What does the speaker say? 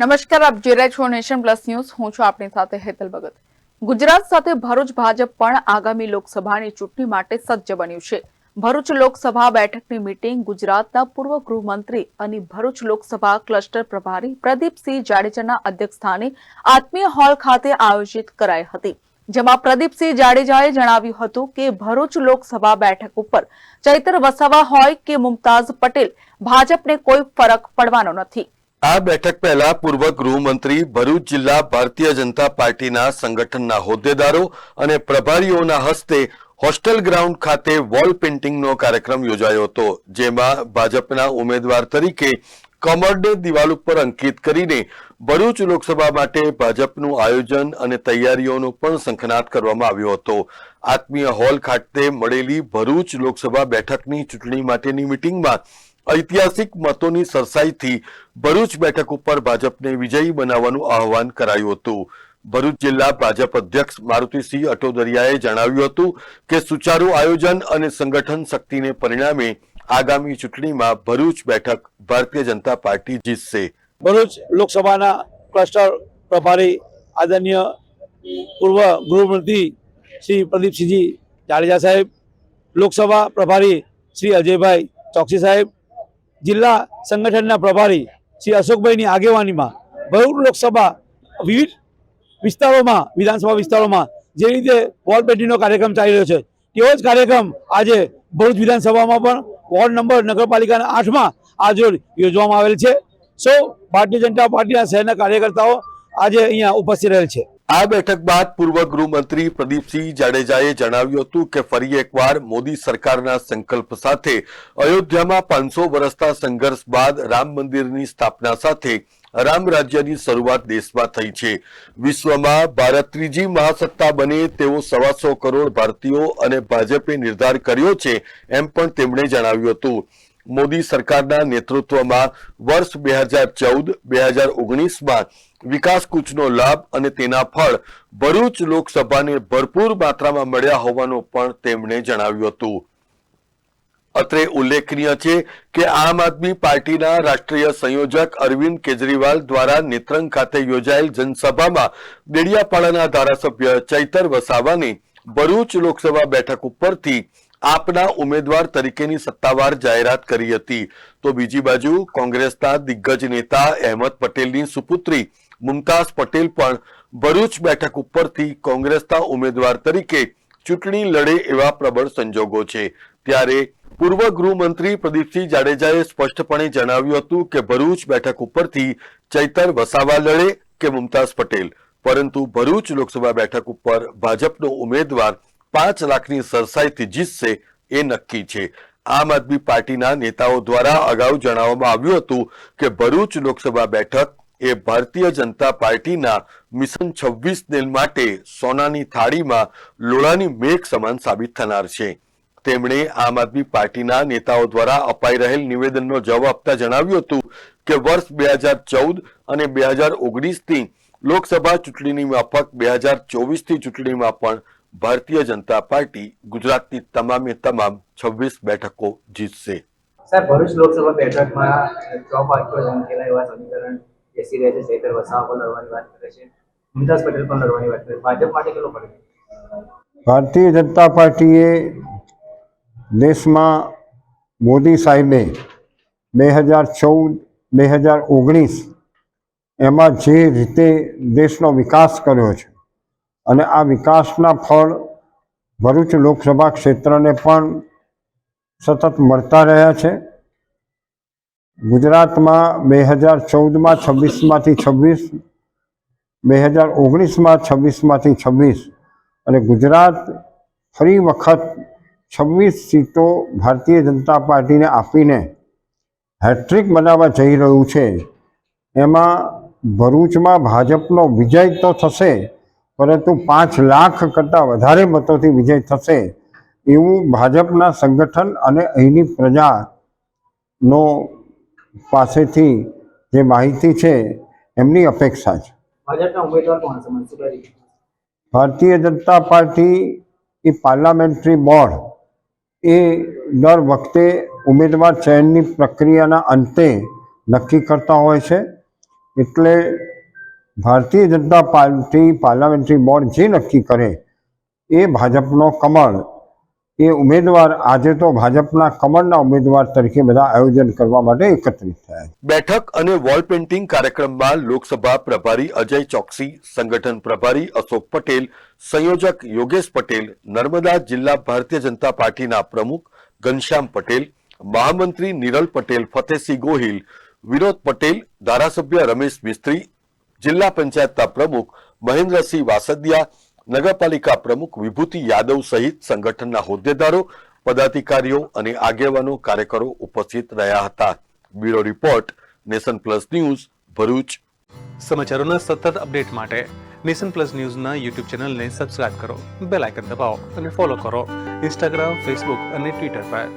નમસ્કાર, આપ જોઈ રહ્યા છો નેશન પ્લસ ન્યૂઝ. હું છું આપની સાથે હેતલ ભગત. ગુજરાત સાથે ભરૂચ ભાજપ પણ આગામી લોકસભાની ચૂંટણી માટે સજ્જ બન્યું છે. ભરૂચ લોકસભા બેઠકની મીટિંગ ગુજરાતના પૂર્વ ગૃહમંત્રી અને ભરૂચ લોકસભા ક્લસ્ટર પ્રભારી પ્રદીપસિંહ જાડેજાના અધ્યક્ષસ્થાને આત્મીય હોલ ખાતે આયોજિત કરાઈ હતી. જેમાં પ્રદીપસિંહ જાડેજાએ જણાવ્યું હતું કે ભરૂચ લોકસભા બેઠક ઉપર ચૈતર વસાવા હોય કે મુમતાઝ પટેલ, ભાજપને કોઈ ફરક પડવાનો નથી. આ બેઠક પહેલા પૂર્વ ગૃહમંત્રી ભરૂચ જિલ્લા ભારતીય જનતા પાર્ટીના સંગઠનના હોદ્દેદારો અને પ્રભારીઓના હસ્તે હોસ્ટેલ ગ્રાઉન્ડ ખાતે વોલ પેઇન્ટિંગનો કાર્યક્રમ યોજાયો હતો, જેમાં ભાજપના ઉમેદવાર તરીકે કમરને દિવાલ ઉપર અંકિત કરીને ભરૂચ લોકસભા માટે ભાજપનું આયોજન અને તૈયારીઓનો પણ શંખનાદ કરવામાં આવ્યો હતો. આત્મીય હોલ ખાતે મળેલી ભરૂચ લોકસભા બેઠકની ચૂંટણી માટેની મિટિંગમાં ઐતિહાસિક મતોની સરસાઈથી ભરૂચ બેઠક ઉપર ભાજપને વિજયી બનાવવાનું આહવાન કરાયું હતું. ભરૂચ જિલ્લા ભાજપ અધ્યક્ષ મારુતિસિંહ અટોદરિયાએ જણાવ્યું હતું કે સુચારુ આયોજન અને સંગઠન શક્તિને પરિણામે આગામી ચૂંટણીમાં ભરૂચ બેઠક ભારતીય જનતા પાર્ટી જીતશે. ભરૂચ લોકસભાના ક્લસ્ટર પ્રભારી આદરણીય પૂર્વ ગૃહમંત્રી શ્રી પ્રદીપસિંહજી જાડેજા સાહેબ, લોકસભા પ્રભારી શ્રી અજયભાઈ ચોકસી સાહેબ જિલ્લા સંગઠનના પ્રભારી શ્રી અશોકભાઈની આગેવાનીમાં ભરૂચ લોકસભા વિવિધ વિસ્તારોમાં, વિધાનસભા વિસ્તારોમાં જે રીતે વોર્ડ પેન્ટિંગનો કાર્યક્રમ ચાલી રહ્યો છે, તેવો જ કાર્યક્રમ આજે ભરૂચ વિધાનસભામાં પણ વોર્ડ નંબર નગરપાલિકાના આઠમાં આજરોજ યોજવામાં આવેલ છે. સૌ, ભારતીય જનતા પાર્ટીના શહેરના કાર્યકર્તાઓ આજે અહીંયા ઉપસ્થિત રહેલ છે. આ બેઠક બાદ પૂર્વ ગૃહમંત્રી પ્રદીપસિંહ જાડેજાએ જણાવ્યું હતું કે ફરી એકવાર મોદી સરકારના સંકલ્પ સાથે અયોધ્યામાં પાંચસો વર્ષના સંઘર્ષ બાદ રામ મંદિરની સ્થાપના સાથે રામ રાજ્યની શરૂઆત દેશમાં થઈ છે. વિશ્વમાં ભારત ત્રીજી મહાસત્તા બને તેવો સવાસો કરોડ ભારતીયો અને ભાજપે નિર્ધાર કર્યો છે એમ પણ તેમણે જણાવ્યું હતું. મોદી સરકારના નેતૃત્વમાં વર્ષ બે હજાર ચૌદ, બે હજાર ઓગણીસમાં વિકાસ લાભ અને તેના ફળ ભરૂચ લોકસભાને ભરપૂર માત્રામાં મળ્યા હોવાનું પણ તેમણે જણાવ્યું હતું. અત્રે ઉલ્લેખનીય છે કે આમ આદમી પાર્ટીના રાષ્ટ્રીય સંયોજક અરવિંદ કેજરીવાલ દ્વારા નેત્રંગ ખાતે યોજાયેલ જનસભામાં દેડિયાપાડાના ધારાસભ્ય ચૈતર વસાવાની ભરૂચ લોકસભા બેઠક ઉપરથી આપના ઉમેદવાર તરીકેની સત્તાવાર જાહેરાત કરી હતી. તો બીજી બાજુ કોંગ્રેસના દિગ્ગજ નેતા અહેમદ પટેલની સુપુત્રી મુમતાઝ પટેલ પણ ભરૂચ બેઠક ઉપરથી કોંગ્રેસના ઉમેદવાર તરીકે ચૂંટણી લડે એવા પ્રબળ સંજોગો છે. ત્યારે પૂર્વ ગૃહમંત્રી પ્રદીપસિંહ જાડેજાએ સ્પષ્ટપણે જણાવ્યું હતું કે ભરૂચ બેઠક ઉપરથી ચૈતર વસાવા લડે કે મુમતાઝ પટેલ. પરંતુ ભરૂચ લોકસભા બેઠક ઉપર ભાજપનો ઉમેદવાર પાંચ લાખની સરસાઈથી જીતશે એ નક્કી છે. આમ આદમી પાર્ટીના નેતાઓ દ્વારા અગાઉ જણાવવામાં આવ્યું હતું કે ભરૂચ લોકસભા બેઠક એ ભારતીય જનતા પાર્ટીના મિશન છવ્વીસ દિન માટે સોનાની થાળીમાં લોળાની મેઘ સમાન સાબિત થનાર છે. તેમણે આમ આદમી પાર્ટીના નેતાઓ દ્વારા અપાઈ રહેલ નિવેદનનો જવાબ આપતા જણાવ્યું હતું કે વર્ષ બે હજાર ચૌદ અને બે હજાર ઓગણીસથી લોકસભા ચૂંટણીની માફક બે હજાર ચોવીસથી ચૂંટણીમાં પણ ભારતીય જનતા પાર્ટી ગુજરાતની તમામે તમામ છવ્વીસ બેઠકો જીતશે. સાહેબ ભરૂચ લોકસભા બેઠકમાં છ પાંચ સંખ્યેલા એવા સમીકરણ બેસી રહ્યા છે. ચૈતર વસાવા પણ લડવાની વાત કરે છે. મુમતાઝ પટેલ પણ લડવાની વાત કરે છે. ભાજપ માટે કેટલો પડે ભારતીય જનતા પાર્ટીએ દેશમાં મોદી સાહેબે બે હજાર ચૌદ બે હજાર ઓગણીસ એમાં જે રીતે દેશનો વિકાસ કર્યો છે અને આ વિકાસના ફળ ભરૂચ લોકસભા ક્ષેત્રને પણ સતત મળતા રહ્યા છે. ગુજરાતમાં બે હજાર ચૌદમાં છવ્વીસમાંથી છવ્વીસ, બે હજાર ઓગણીસમાં છવ્વીસમાંથી છવ્વીસ અને ગુજરાત ફરી વખત છવ્વીસ સીટો ભારતીય જનતા પાર્ટીને આપીને હેટ્રિક બનાવવા જઈ રહ્યું છે. એમાં ભરૂચમાં ભાજપનો વિજય તો થશે પરંતુ પાંચ લાખ કરતાં વધારે મતોથી વિજય થશે એવું ભાજપના સંગઠન અને અહીંની પ્રજાનો પાસેથી જે માહિતી છે એમની અપેક્ષા છે. ભારતીય જનતા પાર્ટી એ પાર્લામેન્ટરી બોર્ડ એ દર વખતે ઉમેદવાર ચયનની પ્રક્રિયાના અંતે નક્કી કરતા હોય છે. એટલે ભારતીય જનતા પાર્ટી પાર્લામેન્ટરી બોર્ડ જે નક્કી કરે એ ભાજપનો કમળ. એ ઉમેદવાર આજે તો ભાજપના કમળના ઉમેદવાર તરીકે બધા આયોજન કરવા માટે એકત્રિત થયા બેઠક અને વોલ પેઇન્ટિંગ કાર્યક્રમમાં લોકસભા પ્રભારી અજય ચોકસી, સંગઠન પ્રભારી અશોક પટેલ, સંયોજક યોગેશ પટેલ, નર્મદા જિલ્લા ભારતીય જનતા પાર્ટીના પ્રમુખ ઘનશ્યામ પટેલ, મહામંત્રી નિરલ પટેલ, ફતેહસિંહ ગોહિલ, વિનોદ પટેલ, ધારાસભ્ય રમેશ મિસ્ત્રી જિલ્લા પંચાયતના પ્રમુખ મહેન્દ્રસિંહ વાસદિયા, નગરપાલિકા પ્રમુખ વિભૂતિ યાદવ સહિત સંગઠનના હોદ્દેદારો, પદાધિકારીઓ અને આગેવાનો કાર્યકરો ઉપસ્થિત રહ્યા હતા. Bureau report, nation plus news, Bharuch. સમાચારોના સતત અપડેટ માટે નેશન પ્લસ ન્યૂઝના યુટ્યુબ ચેનલને સબસ્ક્રાઇબ કરો, બેલ આઇકન દબાવો અને ફોલો કરો. ઇન્સ્ટાગ્રામ, ફેસબુક અને ટ્વિટર પર.